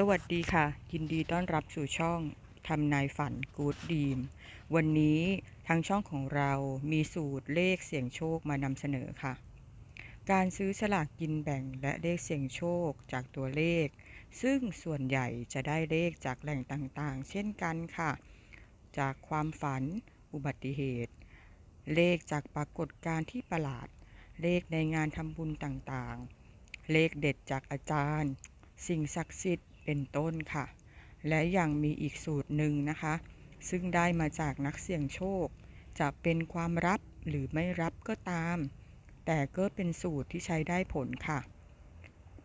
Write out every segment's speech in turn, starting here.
สวัสดีค่ะ ยินดีต้อนรับสู่ช่องทำนายฝันกูดดีม วันนี้ทางช่องของเรามีสูตรเลขเสี่ยงโชคมานำเสนอค่ะ การซื้อสลากกินแบ่งและเลขเสี่ยงโชคจากตัวเลข ซึ่งส่วนใหญ่จะได้เลขจากแหล่งต่างๆ เช่นกันค่ะ จากความฝัน อุบัติเหตุ เลขจากปรากฏการณ์ที่ประหลาด เลขในงานทำบุญต่างๆ เลขเด็ดจากอาจารย์ สิ่งศักดิ์สิทธิ์ เป็นต้นค่ะ และยังมีอีกสูตรหนึ่งนะคะ ซึ่งได้มาจากนักเสี่ยงโชค จะเป็นความรับหรือไม่รับก็ตาม แต่ก็เป็นสูตรที่ใช้ได้ผลค่ะ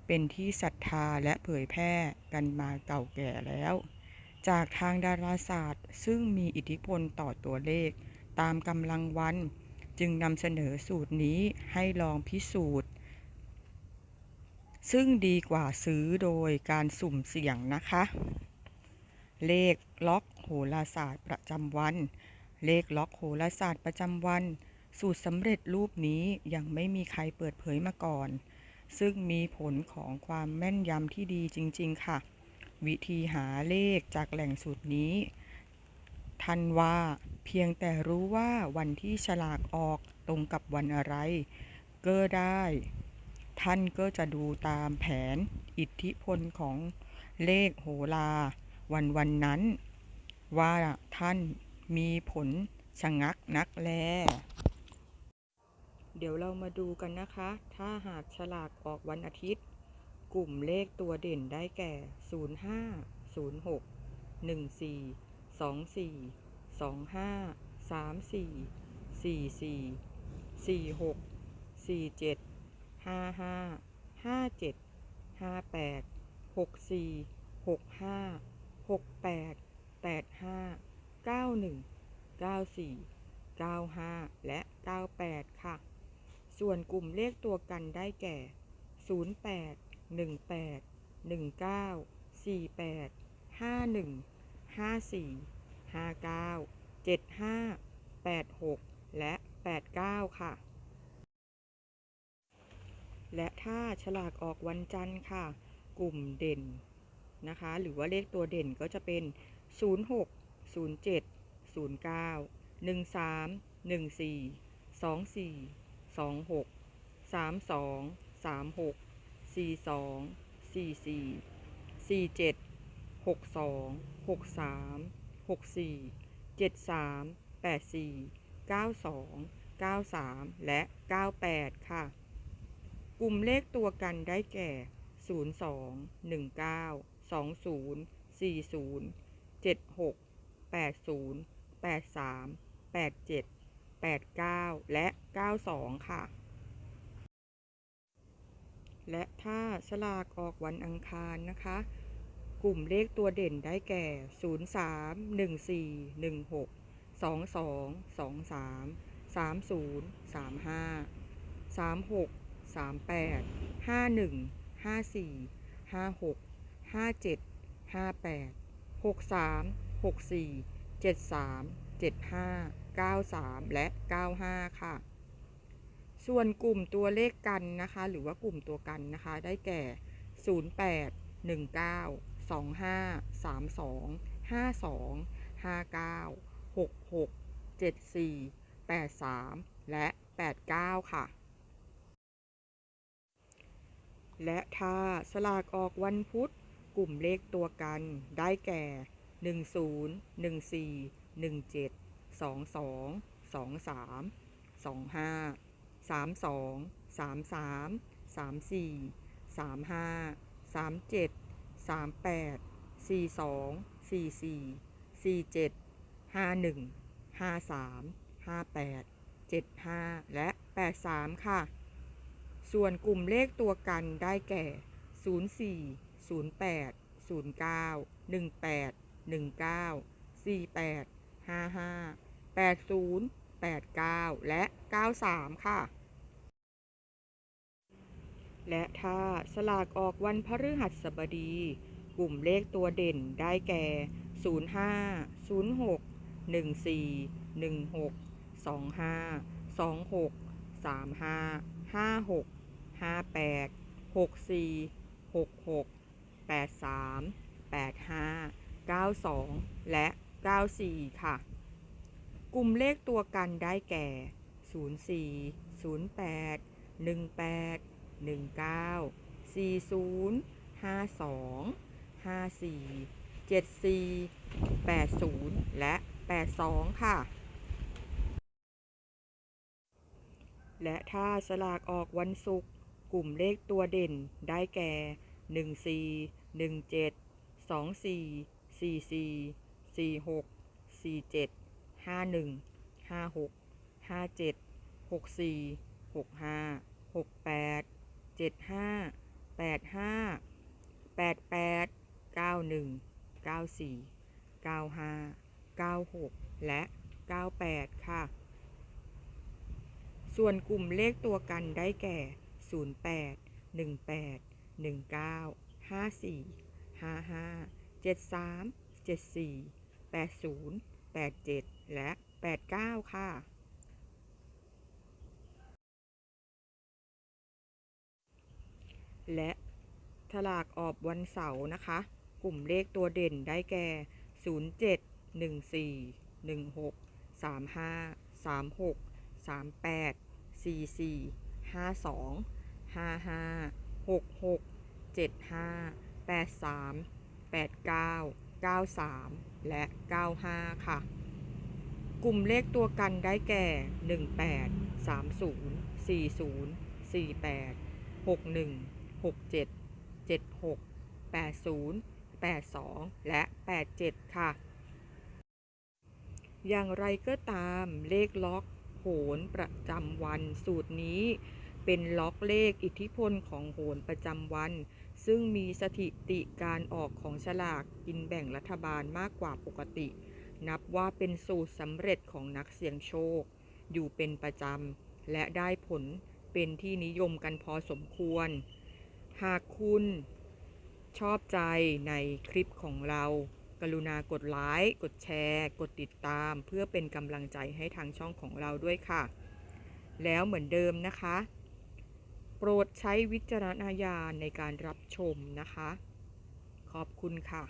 เป็นที่ศรัทธาและเผยแพร่กันมาเก่าแก่แล้ว จากทางดาราศาสตร์ ซึ่งมีอิทธิพลต่อตัวเลข ตามกำลังวัน จึงนำเสนอสูตรนี้ให้ลองพิสูจน์ ซึ่งดีกว่าซื้อโดยการสุ่มเสี่ยงนะคะ เลขล็อกโหราศาสตร์ประจำวัน เลขล็อกโหราศาสตร์ประจำวัน สูตรสำเร็จรูปนี้ยังไม่มีใครเปิดเผยมาก่อน ซึ่งมีผลของความแม่นยำที่ดีจริง ๆ ค่ะ วิธีหาเลขจากแหล่งสูตรนี้ท่านว่าเพียงแต่รู้ว่าวันที่ฉลากออกตรงกับวันอะไร ก็ได้ ท่านก็จะดูตามแผนอิทธิพลของเลขโหราวันวันนั้น ว่าท่านมีผลชะงักนักแล เดี๋ยวเรามาดูกันนะคะ ถ้าหากฉลากออกวันอาทิตย์ กลุ่มเลขตัวเด่นได้แก่ 05 06 14 24 25 34 44 46 47 ห้าห้าห้าเจ็ดห้าแปดหกสี่หกห้าหกแปดแปดห้าเก้าหนึ่งเก้าสี่เก้าห้าและเก้าแปดค่ะ ส่วนกลุ่มเลขตัวกันได้แก่ศูนย์แปดหนึ่งแปดหนึ่งเก้าสี่แปดห้าหนึ่งห้าสี่ห้าเก้าเจ็ดห้าแปดหกและแปดเก้าค่ะ และถ้าฉลากออกวันจันทร์ค่ะ กลุ่มเด่นนะคะ หรือว่าเลขตัวเด่นก็จะเป็น 06 07 09 13 14 24 26 32 36 42 44 47 62 63 64 73 84 92 93 และ 98 ค่ะ กลุ่มเลขตัวกันได้แก่ 02 19 20 40 76 80 83 87 89 และ 92 ค่ะ และถ้าฉลากออกวันอังคารนะคะ กลุ่มเลขตัวเด่นได้แก่ 03 14 16 22 23 30 35 36 สามแปดห้าหนึ่งห้าสี่ห้าหกห้าเจ็ดห้าแปดหกสามหกสี่เจ็ดสามเจ็ดห้าเก้าสามและเก้าห้าค่ะ ส่วนกลุ่มตัวเลขกันนะคะ หรือว่ากลุ่มตัวกันนะคะ ได้แก่ศูนย์แปดหนึ่งเก้าสองห้าสามสองห้าสองห้าเก้าหกหกเจ็ดสี่แปดสามและแปดเก้าค่ะ และถ้าสลากออกวันพุธ กลุ่มเลขตัวกันได้แก่ 10 14 17 22 23 25 32 33 34 35 37 38 42 44 47 51 53 58 75 และ 83 ค่ะ ส่วนกลุ่มเลขตัวกันได้แก่ 04 08 09 18 19 48 55 80 89 และ 93 ค่ะ และถ้าสลากออกวันพฤหัสบดี กลุ่มเลขตัวเด่นได้แก่ 05 06 14 16 25 26 35 56 58 64 66 83 85 92และ94ค่ะ กลุ่มเลขตัวกันได้แก่04 08 18 19 40 52 54 74 80และ82ค่ะ และถ้าสลากออกวันศุกร์ กลุ่มเลขตัวเด่นได้แก่ 14 17 24 44 46 47 51 56 57 64 65 68 75 85 88 91 94 95 96 และ 98 ค่ะ ส่วนกลุ่มเลขตัวกันได้แก่ 08 18 19 54 55 73 74 80 87 และ 89 ค่ะ และถลากออกวันเสาร์นะคะ กลุ่มเลขตัวเด่นได้แก่ 07 14 16 35 36 38 44 52 ห้าห้าหกหกเจ็ดห้าแปดสามแปดเก้าเก้าสามและเก้าห้าค่ะ กลุ่มเลขตัวกันได้แก่หนึ่งแปดสามศูนย์สี่ศูนย์สี่แปดหกหนึ่งหกเจ็ดเจ็ดหกแปดศูนย์แปดสองและแปดเจ็ดค่ะอย่างไรก็ตามเลขล็อกโหนประจำวันสูตรนี้ เป็นล็อกเลขอิทธิพลของโหนประจำวัน ซึ่งมีสถิติการออกของฉลากกินแบ่งรัฐบาลมากกว่าปกติ นับว่าเป็นสูตรสำเร็จของนักเสี่ยงโชค อยู่เป็นประจำ และได้ผลเป็นที่นิยมกันพอสมควร หากคุณชอบใจในคลิปของเรา กรุณากดไลค์ กดแชร์ กดติดตาม เพื่อเป็นกำลังใจให้ทางช่องของเราด้วยค่ะ แล้วเหมือนเดิมนะคะ โปรดใช้วิจารณญาณในการรับชมนะคะ ขอบคุณค่ะ